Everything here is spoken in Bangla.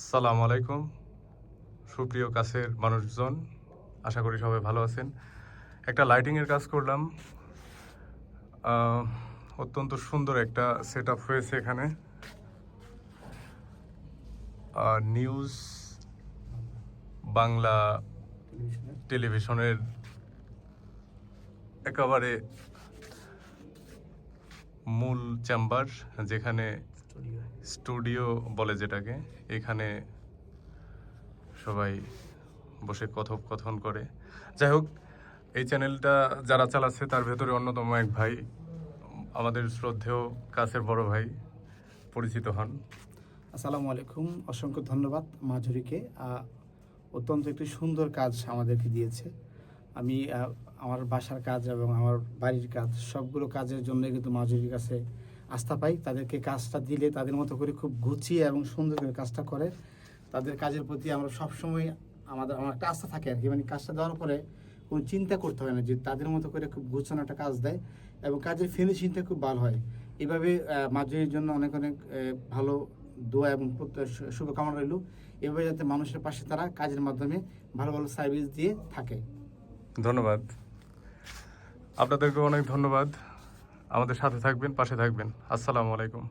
সালাম আলাইকুম। সুপ্রিয় কাছের মানুষজন আশা করি সবাই ভালো আছেন। একটা লাইটিংয়ের কাজ করলাম। অত্যন্ত সুন্দর একটা সেট আপ হয়েছে এখানে। নিউজ বাংলা টেলিভিশনের একেবারে মূল চেম্বার যেখানে স্টুডিও বলে যেটাকে এখানে সবাই বসে কথোপকথন করে। যাই হোক এই চ্যানেলটা যারা চালাচ্ছে তার ভেতরে অন্যতম এক ভাই আমাদের শ্রদ্ধেয় কাছের বড় ভাই পরিচিত হন। আসসালামু আলাইকুম অসংখ্য ধন্যবাদ মাধুরীকে। অত্যন্ত একটি সুন্দর কাজ আমাদেরকে দিয়েছে। আমি আমার বাসার কাজ এবং আমার বাড়ির কাজ সবগুলো কাজের জন্য কিন্তু মাধুরীর কাছে আস্থা পাই। তাদেরকে কাজটা দিলে তাদের মতো করে খুব গুছিয়ে এবং সুন্দর করে কাজটা করে। তাদের কাজের প্রতি আমরা সবসময় আমাদের আমার একটা আস্থা থাকে আর কি মানে কাজটা দেওয়ার পরে কোনো চিন্তা করতে হয় না যে তাদের মতো করে খুব গুছানো একটা কাজ দেয় এবং কাজের ফিনিশিংটা খুব ভালো হয়। এভাবে আহ, মাধুরীর জন্য অনেক অনেক ভালো দোয়া এবং শুভকামনা রইল। এভাবে যাতে মানুষের পাশে তারা কাজের মাধ্যমে ভালো ভালো সার্ভিস দিয়ে থাকে। ধন্যবাদ। আপনাদেরকে অনেক ধন্যবাদ। আমাদের সাথে থাকবেন পাশে থাকবেন। আসসালামু আলাইকুম।